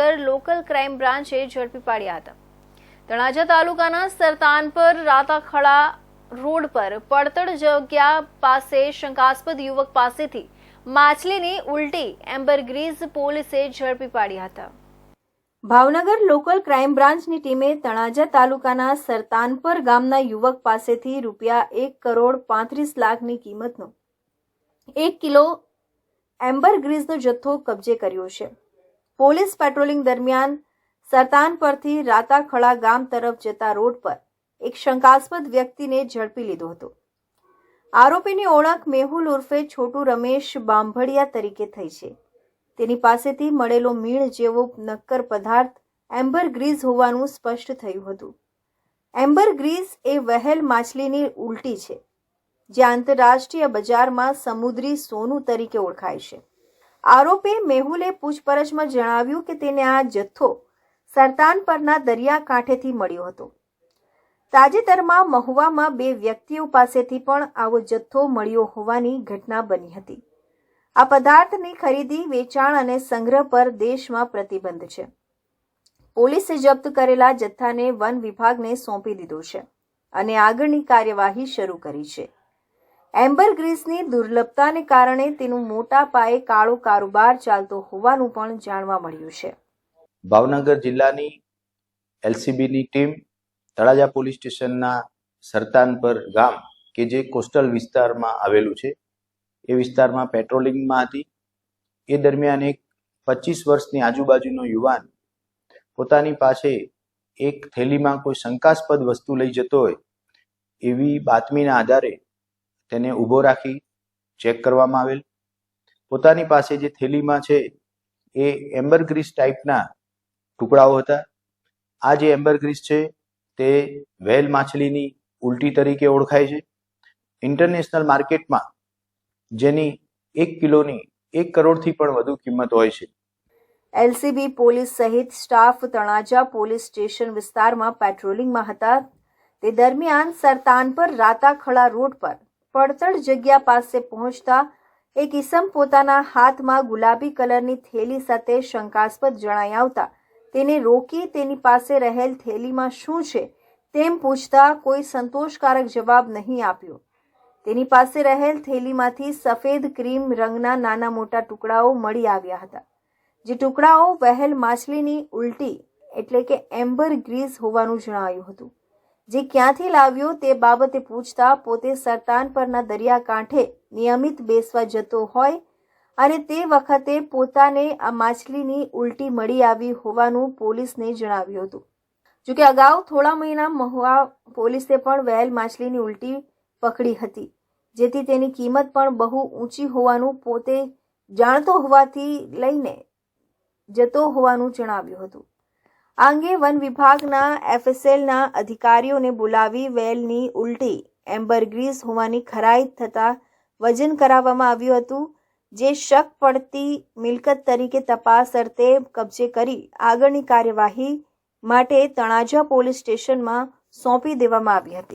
Bhavnagar local crime બ્રાન્ચે ઝડપી પાડ્યા હતા. તળાજા તાલુકાના સરતાનપર રાતાખડા રોડ પર પડતળ જગ્યા પાસે શંકાસ્પદ યુવક પાસેથી માછલીની ઉલટી એમ્બરગ્રીઝ પોલીસે ઝડપી પાડ્યા હતા. ભાવનગર લોકલ ક્રાઇમ બ્રાન્ચની ટીમે તળાજા તાલુકાના સરતાનપર ગામના યુવક પાસેથી રૂપિયા એક કરોડ પાંત્રીસ લાખની કિંમતનો એક કિલો એમ્બરગ્રીઝનો જથ્થો કબજે કર્યો છે. પોલીસ પેટ્રોલિંગ દરમિયાન સરતાન પરથી રાતાખળા ગામ તરફ જતા રોડ પર એક શંકાસ્પદ વ્યક્તિને ઝડપી લીધો હતો. આરોપીની ઓળખ મેહુલ ઉર્ફે છોટુ રમેશ બાંભડિયા તરીકે થઈ છે. તેની પાસેથી મળેલો મીણ જેવો નક્કર પદાર્થ એમ્બર ગ્રીઝ હોવાનું સ્પષ્ટ થયું હતું. એમ્બર ગ્રીઝ એ વહેલ માછલીની ઉલટી છે, જે આંતરરાષ્ટ્રીય બજારમાં સમુદ્રી સોનું તરીકે ઓળખાય છે. આરોપી મેહુલે પૂછપરછમાં જણાવ્યું કે તેને આ જથ્થો સરતાન પરના દરિયાકાંઠેથી મળ્યો હતો. તાજેતરમાં મહુવામાં બે વ્યક્તિઓ પાસેથી પણ આવો જથ્થો મળ્યો હોવાની ઘટના બની હતી. આ પદાર્થની ખરીદી, વેચાણ અને સંગ્રહ પર દેશમાં પ્રતિબંધ છે. પોલીસે જપ્ત કરેલા જથ્થાને વન વિભાગને સોંપી દીધો છે અને આગળની કાર્યવાહી શરૂ કરી છે. એમ્બર ગ્રીસની દુર્લભતાને કારણે તેનું મોટા પાયે કાળો કારોબાર ચાલતો હોવાનું પણ જાણવા મળ્યું છે. ભાવનગર જિલ્લાની એલસીબીની ટીમ તળાજા પોલીસ સ્ટેશનના સરતાનપર ગામ કે જે કોસ્ટલ વિસ્તારમાં આવેલું છે, એ વિસ્તારમાં પેટ્રોલિંગમાં હતી. એ દરમિયાન એક પચીસ વર્ષની આજુબાજુનો યુવાન પોતાની પાસે એક થેલીમાં કોઈ શંકાસ્પદ વસ્તુ લઈ જતો હોય એવી બાતમીના આધારે તેને ઊભો રાખી ચેક કરવામાં આવેલ. પોતાની પાસે જે થેલીમાં છે એ એમ્બરગ્રીસ ટાઈપના ટુકડાઓ હતા. આ જે એમ્બરગ્રીસ છે તે વેલ માછલીની ઉલટી તરીકે ઓળખાય છે. ઇન્ટરનેશનલ માર્કેટમાં જેની એક કિલોની એક કરોડથી પણ વધુ કિંમત હોય છે. એલસીબી પોલીસ સહિત સ્ટાફ તણાજા પોલીસ સ્ટેશન વિસ્તારમાં પેટ્રોલિંગમાં હતા. તે દરમિયાન સરતાનપર રાતાખળા રોડ પર પડતળ જગ્યા પાસે પહોંચતા એક ઈસમ પોતાના હાથમાં ગુલાબી કલરની થેલી સાથે શંકાસ્પદ જણાઈ આવતા, તેને રોકી તેની પાસે રહેલ થેલીમાં શું છે? તેમ પૂછતા કોઈ સંતોષકારક જવાબ નહીં આપ્યો. તેની પાસે રહેલ થેલીમાંથી સફેદ ક્રીમ રંગના નાના મોટા ટુકડાઓ મળી આવ્યા હતા, જે ટુકડાઓ વહેલ માછલીની ઉલટી, એટલે કે એમ્બર ગ્રીઝ હોવાનું જણાયું હતું. જે ક્યાંથી લાવ્યો તે બાબતે પૂછતા પોતે સરતાન પરના દરિયાકાંઠે નિયમિત બેસવા જતો હોય અને તે વખતે પોતાને આ માછલીની ઉલટી મળી આવી હોવાનું પોલીસને જણાવ્યું હતું. જોકે અગાઉ થોડા મહિના મહુવા પોલીસે પણ વહેલ માછલીની ઉલટી પકડી હતી, જેથી તેની કિંમત પણ બહુ ઊંચી હોવાનું પોતે જાણતો હોવાથી લઈને જતો હોવાનું જણાવ્યું હતું. આ અંગે વન વિભાગના એફએસએલના અધિકારીઓને બોલાવી વેલની ઉલટી એમ્બરગ્રીઝ હોવાની ખરાઈ થતાં વજન કરાવવામાં આવ્યું હતું, જે શક પડતી મિલકત તરીકે તપાસ અર્થે કબજે કરી આગળની કાર્યવાહી માટે તણાજા પોલીસ સ્ટેશનમાં સોંપી દેવામાં આવી હતી.